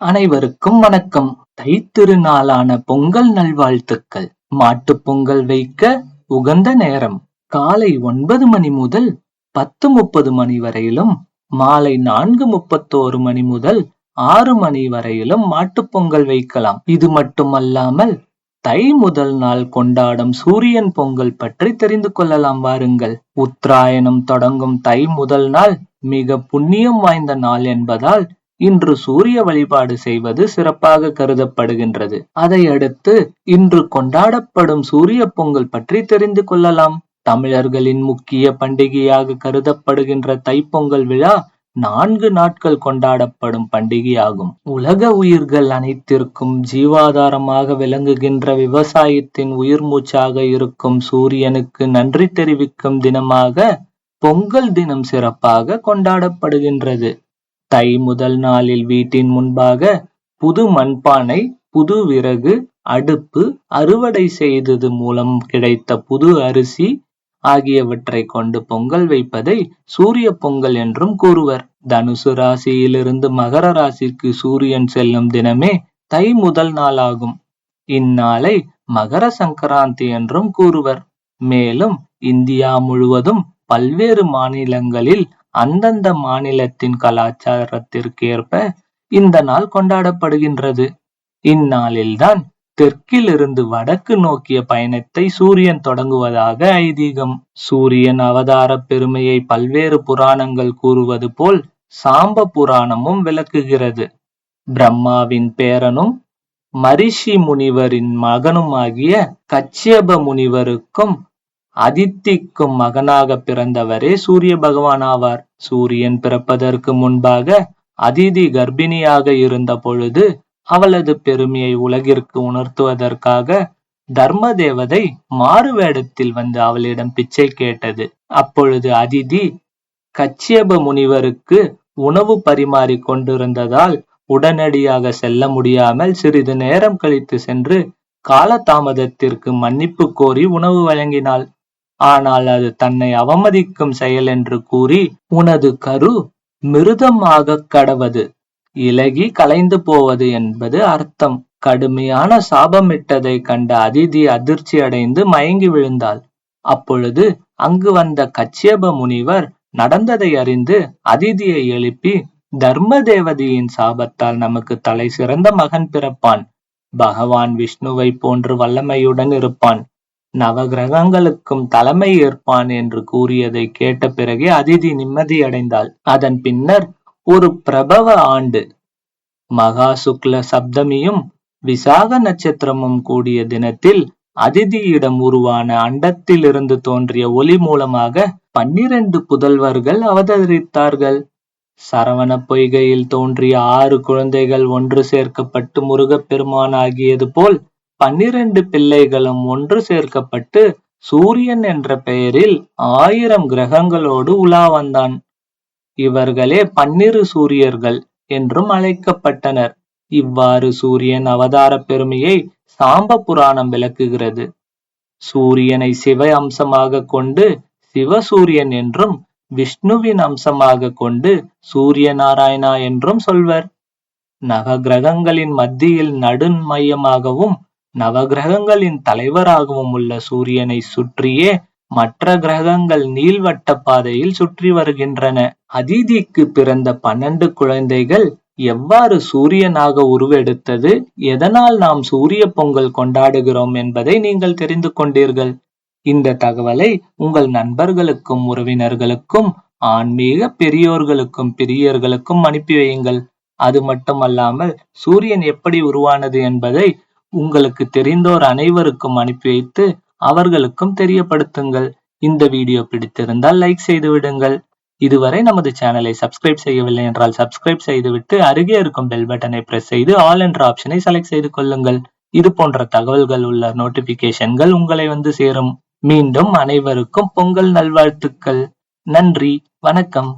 அனைவருக்கும் வணக்கம். தைத்திருநாளான பொங்கல் நல்வாழ்த்துக்கள். மாட்டுப் பொங்கல் வைக்க உகந்த நேரம். காலை ஒன்பது மணி முதல் பத்து முப்பது மணி வரையிலும் மாலை நான்கு முப்பத்தோரு மணி முதல் ஆறு மணி வரையிலும் மாட்டுப் பொங்கல் வைக்கலாம். இது மட்டுமல்லாமல் தை முதல் நாள் கொண்டாடும் சூரியன் பொங்கல் பற்றி தெரிந்து கொள்ளலாம் வாருங்கள். உத்தராயணம் தொடங்கும் தை முதல் நாள் மிக புண்ணியம் வாய்ந்த நாள் என்பதால் இன்று சூரிய வழிபாடு செய்வது சிறப்பாக கருதப்படுகின்றது. அதையடுத்து இன்று கொண்டாடப்படும் சூரிய பொங்கல் பற்றி தெரிந்து கொள்ளலாம். தமிழர்களின் முக்கிய பண்டிகையாக கருதப்படுகின்ற தைப்பொங்கல் விழா நான்கு நாட்கள் கொண்டாடப்படும் பண்டிகையாகும். உலக உயிர்கள் அனைத்திற்கும் ஜீவாதாரமாக விளங்குகின்ற விவசாயத்தின் உயிர் மூச்சாக இருக்கும் சூரியனுக்கு நன்றி தெரிவிக்கும் தினமாக பொங்கல் தினம் சிறப்பாக கொண்டாடப்படுகின்றது. தை முதல் நாளில் வீட்டின் முன்பாக புது மண்பானை புது விறகு அடுப்பு அறுவடை செய்தது மூலம் கிடைத்த புது அரிசி ஆகியவற்றை கொண்டு பொங்கல் வைப்பதை சூரிய பொங்கல் என்றும் கூறுவர். தனுசு ராசியிலிருந்து மகர ராசிக்கு சூரியன் செல்லும் தினமே தை முதல் நாளாகும். இந்நாளை மகர சங்கராந்தி என்றும் கூறுவர். மேலும் இந்தியா முழுவதும் பல்வேறு மாநிலங்களில் அந்தந்த மாநிலத்தின் கலாச்சாரத்திற்கேற்ப இந்த நாள் கொண்டாடப்படுகின்றது. இந்நாளில்தான் தெற்கிலிருந்து வடக்கு நோக்கிய பயணத்தை சூரியன் தொடங்குவதாக ஐதீகம். சூரியன் அவதார பெருமையை பல்வேறு புராணங்கள் கூறுவது போல் சாம்ப புராணமும் விளக்குகிறது. பிரம்மாவின் பேரனும் மரிஷி முனிவரின் மகனுமாகிய கச்சியப முனிவருக்கும் அதித்திக்கும் மகனாக பிறந்தவரே சூரிய பகவான் ஆவார். சூரியன் பிறப்பதற்கு முன்பாக அதிதி கர்ப்பிணியாக இருந்த பொழுது அவளது பெருமையை உலகிற்கு உணர்த்துவதற்காக தர்ம தேவதை மாறு வேடத்தில் வந்து அவளிடம் பிச்சை கேட்டது. அப்பொழுது அதிதி கச்சியப முனிவருக்கு உணவு பரிமாறி கொண்டிருந்ததால் உடனடியாக செல்ல முடியாமல் சிறிது நேரம் கழித்து சென்று காலதாமதத்திற்கு மன்னிப்பு கோரி உணவு வழங்கினாள். ஆனால் அது தன்னை அவமதிக்கும் செயல் என்று கூறி உனது கரு மிருதமாக கடவது. இலகி கலைந்து போவது என்பது அர்த்தம். கடுமையான சாபமிட்டதை கண்ட அதிதி அதிர்ச்சி அடைந்து மயங்கி விழுந்தாள். அப்பொழுது அங்கு வந்த கச்சியப முனிவர் நடந்ததை அறிந்து அதிதியை எழுப்பி தர்ம தேவதையின் சாபத்தால் நமக்கு தலை சிறந்த மகன் பிறப்பான். பகவான் விஷ்ணுவை போன்று வல்லமையுடன் இருப்பான். நவகிரகங்களுக்கும் தலைமை ஏற்பான் என்று கூறியதை கேட்ட பிறகே அதிதி நிம்மதியடைந்தாள். அதன் பின்னர் ஒரு பிரபவ ஆண்டு. மகா சுக்ல சப்தமியும் விசாக நட்சத்திரமும் கூடிய தினத்தில் அதிதியிடம் உருவான அண்டத்திலிருந்து தோன்றிய ஒளி மூலமாக பன்னிரண்டு புதல்வர்கள் அவதரித்தார்கள். சரவண பொய்கையில் தோன்றிய ஆறு குழந்தைகள் ஒன்று சேர்க்கப்பட்டு முருகப்பெருமான் ஆகியது போல் பன்னிரண்டு பிள்ளைகளும் ஒன்று சேர்க்கப்பட்டு சூரியன் என்ற பெயரில் ஆயிரம் கிரகங்களோடு உலா வந்தான். இவர்களே பன்னிரு சூரியர்கள் என்றும் அழைக்கப்பட்டனர். இவ்வாறு சூரியன் அவதார பெருமையை சாம்ப புராணம் விளக்குகிறது. சூரியனை சிவ அம்சமாக கொண்டு சிவசூரியன் என்றும் விஷ்ணுவின் அம்சமாக கொண்டு சூரிய நாராயணா என்றும் சொல்வர். நவ கிரகங்களின் மத்தியில் நடுமையமாகவும் நவகிரகங்களின் தலைவராகவும் உள்ள சூரியனை சுற்றியே மற்ற கிரகங்கள் நீள்வட்ட பாதையில் சுற்றி வருகின்றன. அதிதிக்கு பிறந்த பன்னெண்டு குழந்தைகள் எவ்வாறு சூரியனாக உருவெடுத்தது? எதனால் நாம் சூரிய பொங்கல் கொண்டாடுகிறோம் என்பதை நீங்கள் தெரிந்து கொண்டீர்கள். இந்த தகவலை உங்கள் நண்பர்களுக்கும் உறவினர்களுக்கும் ஆன்மீக பெரியோர்களுக்கும் பிரியர்களுக்கும் அனுப்பி வையுங்கள். அது மட்டுமல்லாமல் சூரியன் எப்படி உருவானது என்பதை உங்களுக்கு தெரிந்தோர் அனைவருக்கும் அனுப்பி வைத்து அவர்களுக்கும் தெரியப்படுத்துங்கள். இந்த வீடியோ பிடித்திருந்தால் லைக் செய்து விடுங்கள். இதுவரை நமது சேனலை சப்ஸ்கிரைப் செய்யவில்லை என்றால் சப்ஸ்கிரைப் செய்துவிட்டு அருகே இருக்கும் பெல் பட்டனை பிரஸ் செய்து ஆல் என்ற ஆப்ஷனை செலக்ட் செய்து கொள்ளுங்கள். இது போன்ற தகவல்கள் உள்ள நோட்டிபிகேஷன்கள் உங்களை வந்து சேரும். மீண்டும் அனைவருக்கும் பொங்கல் நல்வாழ்த்துக்கள். நன்றி. வணக்கம்.